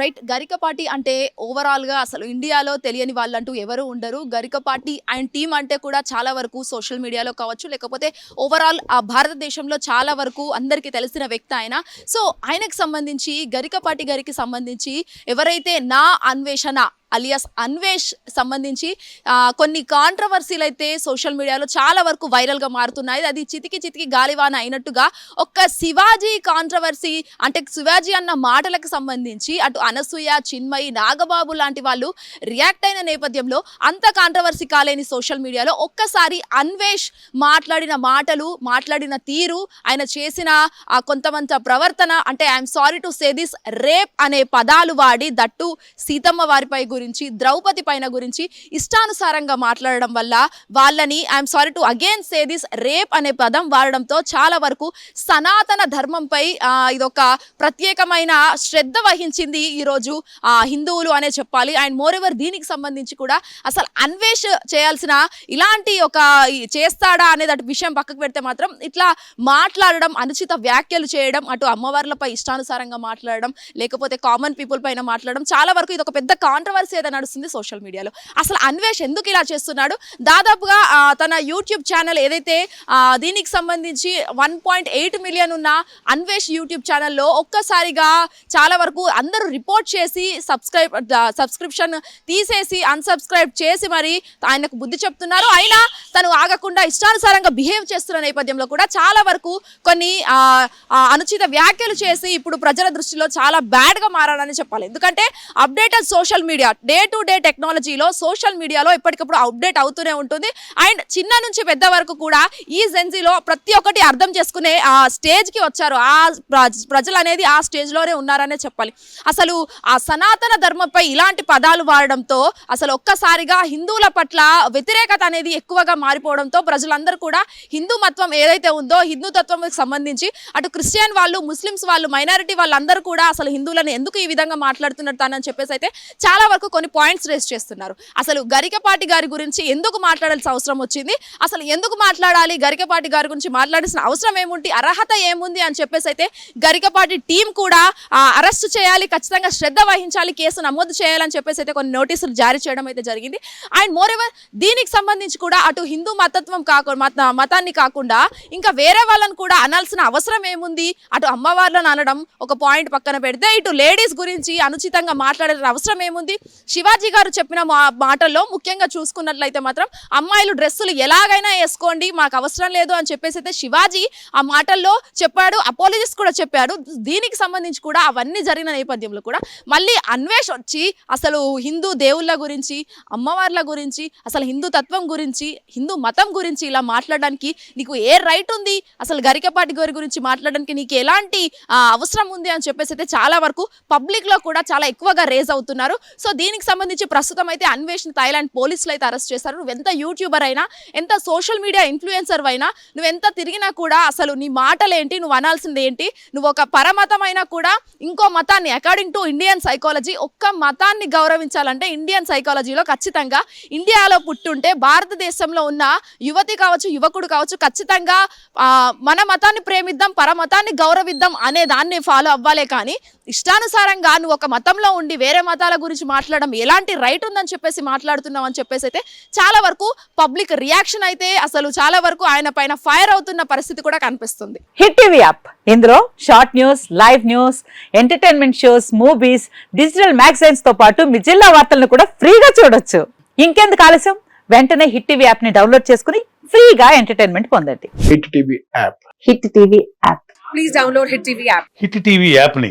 Right? Garikapati అంటే ఓవరాల్గా అసలు ఇండియాలో తెలియని వాళ్ళంటూ ఎవరు ఉండరు. గరికపాటి అండ్ టీం అంటే కూడా చాలా వరకు సోషల్ మీడియాలో కావచ్చు లేకపోతే ఓవరాల్ ఆ భారతదేశంలో చాలా వరకు అందరికీ తెలిసిన వ్యక్తి ఆయన. సో ఆయనకు సంబంధించి గరికపాటి గారికి సంబంధించి ఎవరైతే నా అన్వేషణ అలియాస్ అన్వేష్ సంబంధించి కొన్ని కాంట్రవర్సీలు అయితే సోషల్ మీడియాలో చాలా వరకు వైరల్గా మారుతున్నాయి. అది చితికి చితికి గాలివాన అయినట్టుగా ఒక్క శివాజీ కాంట్రవర్సీ అంటే శివాజీ అన్న మాటలకు సంబంధించి అటు అనసూయ చిన్మయి నాగబాబు లాంటి వాళ్ళు రియాక్ట్ అయిన నేపథ్యంలో అంత కాంట్రవర్సీ కాలేని సోషల్ మీడియాలో ఒక్కసారి అన్వేష్ మాట్లాడిన మాటలు మాట్లాడిన తీరు ఆయన చేసిన ఆ ప్రవర్తన అంటే I'm sorry to say this rape అనే పదాలు వాడి దట్టు సీతమ్మ వారిపై గురి గురించి ద్రౌపది పైన గురించి ఇష్టానుసారంగా మాట్లాడడం వల్ల వాళ్ళని I'm sorry to again say this rape అనే పదం వాడడంతో చాలా వరకు సనాతన ధర్మంపై ఇదొక ప్రత్యేకమైన శ్రద్ధ వహించింది ఈరోజు ఆ, హిందువులు అనే చెప్పాలి. అండ్ మోర్ ఎవర్ దీనికి సంబంధించి కూడా అసలు అన్వేష్ చేయాల్సిన ఇలాంటి ఒక చేస్తాడా అనేది అటు విషయం పక్కకు పెడితే మాత్రం ఇట్లా మాట్లాడడం అనుచిత వ్యాఖ్యలు చేయడం అటు అమ్మవార్లపై ఇష్టానుసారంగా మాట్లాడడం లేకపోతే కామన్ పీపుల్ పైన మాట్లాడడం చాలా వరకు ఇది ఒక పెద్ద కాంట్రవర్సీ ఏదో నడుస్తుంది సోషల్ మీడియాలో? అసలు అన్వేష్ ఎందుకు ఇలా చేస్తున్నాడు? దాదాపుగా తన యూట్యూబ్ ఛానల్ ఏదైతే దీనికి సంబంధించి వన్ పాయింట్ ఎయిట్ మిలియన్ ఉన్న అన్వేష్ యూట్యూబ్ ఛానల్లో ఒక్కసారిగా చాలా వరకు అందరూ రిపోర్ట్ చేసి సబ్స్క్రైబ్ సబ్స్క్రిప్షన్ తీసేసి అన్సబ్స్క్రైబ్ చేసి మరి ఆయనకు బుద్ధి చెప్తున్నారు. అయినా తను ఆగకుండా ఇష్టానుసారంగా బిహేవ్ చేస్తున్న నేపథ్యంలో కూడా చాలా వరకు కొన్ని అనుచిత వ్యాఖ్యలు చేసి ఇప్పుడు ప్రజల దృష్టిలో చాలా బ్యాడ్గా మారాలని చెప్పాలి. ఎందుకంటే updated social media day to day టెక్నాలజీలో సోషల్ మీడియాలో ఎప్పటికప్పుడు అప్డేట్ అవుతూనే ఉంటుంది. అండ్ చిన్న నుంచి పెద్ద వరకు కూడా ఈ జెన్జీలో ప్రతి ఒక్కటి అర్థం చేసుకునే ఆ స్టేజ్కి వచ్చారు. ఆ ప్ర- ప్రజలు అనేది ఆ స్టేజ్లోనే ఉన్నారనే చెప్పాలి. అసలు ఆ సనాతన ధర్మంపై ఇలాంటి పదాలు వాడడంతో అసలు ఒక్కసారిగా హిందువుల పట్ల వ్యతిరేకత అనేది ఎక్కువగా మారిపోవడంతో ప్రజలందరూ కూడా హిందూ మత్వం ఏదైతే ఉందో హిందూ తత్వంకి సంబంధించి అటు క్రిస్టియన్ వాళ్ళు ముస్లిమ్స్ వాళ్ళు మైనారిటీ వాళ్ళందరూ కూడా అసలు హిందువులను ఎందుకు ఈ విధంగా మాట్లాడుతున్నారు తానని చెప్పేసి అయితే చాలా వరకు కొన్ని పాయింట్స్ రేస్ చేస్తున్నారు. అసలు గరికపాటి గారి గురించి ఎందుకు మాట్లాడాల్సిన అవసరం వచ్చింది? అసలు ఎందుకు మాట్లాడాలి? గరికపాటి గారి గురించి మాట్లాడాల్సిన అవసరం ఏముంది? అర్హత ఏముంది అని చెప్పేసి అయితే గరికపాటి టీం కూడా అరెస్ట్ చేయాలి ఖచ్చితంగా శ్రద్ధ వహించాలి కేసు నమోదు చేయాలని చెప్పేసి అయితే కొన్ని నోటీసులు జారీ చేయడం అయితే జరిగింది. అండ్ మోర్ ఎవర్ దీనికి సంబంధించి కూడా అటు హిందూ మతత్వం కాకుండా మత మతాన్ని కాకుండా ఇంకా వేరే వాళ్ళని కూడా అనాల్సిన అవసరం ఏముంది? అటు అమ్మవార్లను అనడం ఒక పాయింట్ పక్కన పెడితే ఇటు లేడీస్ గురించి అనుచితంగా మాట్లాడాల్సిన అవసరం ఏముంది? శివాజీ గారు చెప్పిన మా మాటల్లో ముఖ్యంగా చూసుకున్నట్లయితే మాత్రం అమ్మాయిలు డ్రెస్సులు ఎలాగైనా వేసుకోండి మాకు అవసరం లేదు అని చెప్పేసి అయితే శివాజీ ఆ మాటల్లో చెప్పాడు అపాలజిస్ట్ కూడా చెప్పాడు. దీనికి సంబంధించి కూడా అవన్నీ జరిగిన నేపథ్యంలో కూడా మళ్ళీ అన్వేష్ వచ్చి అసలు హిందూ దేవుళ్ళ గురించి అమ్మవార్ల గురించి అసలు హిందూ తత్వం గురించి హిందూ మతం గురించి ఇలా మాట్లాడడానికి నీకు ఏ రైట్ ఉంది? అసలు గరికపాటి గారి గురించి మాట్లాడడానికి నీకు ఎలాంటి అవసరం ఉంది అని చెప్పేసి అయితే చాలా వరకు పబ్లిక్లో కూడా చాలా ఎక్కువగా రేజ్ అవుతున్నారు. సో దీనికి సంబంధించి ప్రస్తుతం అయితే అన్వేషణ థాయిలాండ్ పోలీసులు అయితే అరెస్ట్ చేశారు. నువ్వు ఎంత యూట్యూబర్ అయినా ఎంత సోషల్ మీడియా ఇన్ఫ్లుయెన్సర్ అయినా నువ్వు ఎంత తిరిగినా కూడా అసలు నీ మాటలు ఏంటి నువ్వు అనాల్సింది ఏంటి నువ్వు ఒక పరమతం అయినా కూడా ఇంకో మతాన్ని అకార్డింగ్ టు ఇండియన్ సైకాలజీ ఒక్క మతాన్ని గౌరవించాలంటే ఇండియన్ సైకాలజీలో ఖచ్చితంగా ఇండియాలో పుట్టుంటే భారతదేశంలో ఉన్న యువతి కావచ్చు యువకుడు కావచ్చు ఖచ్చితంగా మన మతాన్ని ప్రేమిద్దాం పరమతాన్ని గౌరవిద్దాం అనే దాన్ని ఫాలో అవ్వాలే కానీ ఇష్టానుసారంగా నువ్వు ఒక మతంలో ఉండి వేరే మతాల గురించి మాట్లాడడం ఎలాంటి రైట్ ఉందని చెప్పేసి మాట్లాడుతున్నావు అని చెప్పేసి అయితే చాలా వరకు పబ్లిక్ రియాక్షన్ అయితే అసలు చాలా వరకు ఆయన పైన ఫైర్ అవుతున్న పరిస్థితి కూడా కనిపిస్తుంది. Hit TV app. ఇందులో short news live news entertainment shows movies digital మ్యాగజైన్స్తో పాటు మీ జిల్లా వార్తలను కూడా ఫ్రీగా చూడొచ్చు. ఇంకెందుకు ఆలస్యం? వెంటనే హిట్ టీవీ యాప్ని డౌన్లోడ్ చేసుకుని ఫ్రీగా ఎంటర్టైన్మెంట్ పొందండి. Hit TV app. Hit TV app. Please download Hit TV app. Hit TV యాప్ని